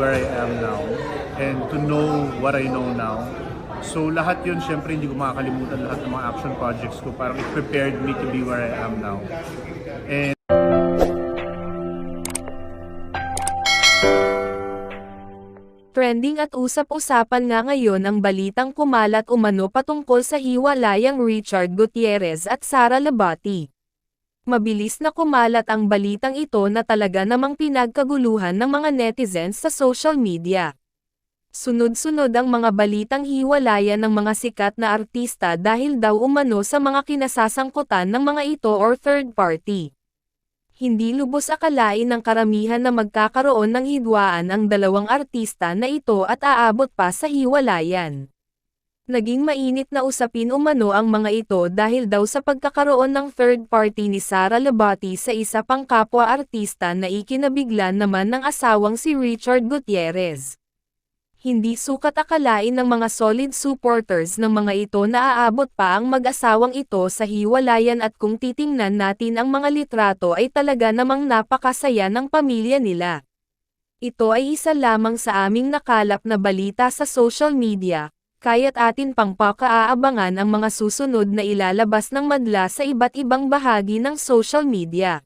where I am now and to know what I know now. So lahat yun, syempre hindi ko makakalimutan lahat ng mga action projects ko. Parang it prepared me to be where I am now. And Trending at usap-usapan nga ngayon ang balitang kumalat umano patungkol sa hiwalayang Richard Gutierrez at Sara Labati. Mabilis na kumalat ang balitang ito na talaga namang pinagkaguluhan ng mga netizens sa social media. Sunod-sunod ang mga balitang hiwalayan ng mga sikat na artista dahil daw umano sa mga kinasasangkutan ng mga ito or third party. Hindi lubos akalain ng karamihan na magkakaroon ng hidwaan ang dalawang artista na ito at aabot pa sa hiwalayan. Naging mainit na usapin umano ang mga ito dahil daw sa pagkakaroon ng third party ni Sara Labati sa isa pang kapwa artista na ikinabiglan naman ng asawang si Richard Gutierrez. Hindi sukat akalain ng mga solid supporters ng mga ito na aabot pa ang mag-asawang ito sa hiwalayan at kung titingnan natin ang mga litrato ay talaga namang napakasaya ng pamilya nila. Ito ay isa lamang sa aming nakalap na balita sa social media, kaya't atin pang pakaaabangan ang mga susunod na ilalabas ng madla sa iba't ibang bahagi ng social media.